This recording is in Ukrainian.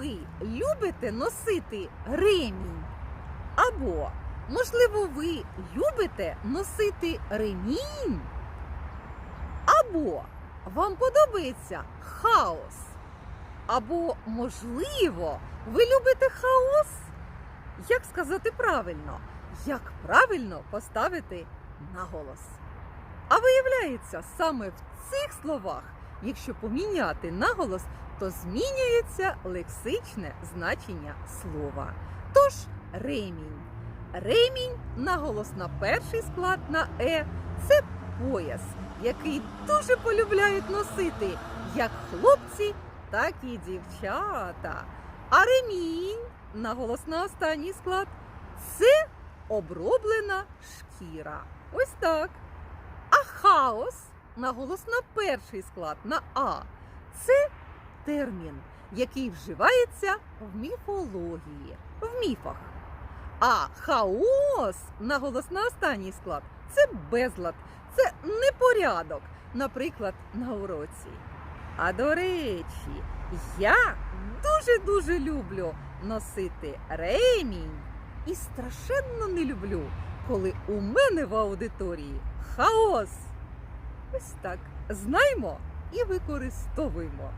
ви любите носити ремінь? Або, можливо, ви любите носити ремінь? Або вам подобається хаос? Або, можливо, ви любите хаос? Як сказати правильно? Як правильно поставити наголос? А виявляється, саме в цих словах, якщо поміняти наголос, то змінюється лексичне значення слова. Тож ремінь. Ремінь, наголос на перший склад на е, це пояс, який дуже полюбляють носити як хлопці, так і дівчата. А ремінь, наголос на останній склад, це оброблена шкіра. Ось так. А хаос, наголос на перший склад на А, це термін, який вживається в міфології, в міфах. А хаос, наголос на останній склад, це безлад, це непорядок, наприклад, на уроці. А до речі, я дуже-дуже люблю носити ремінь і страшенно не люблю, коли у мене в аудиторії хаос. Ось так знаймо і використовуємо.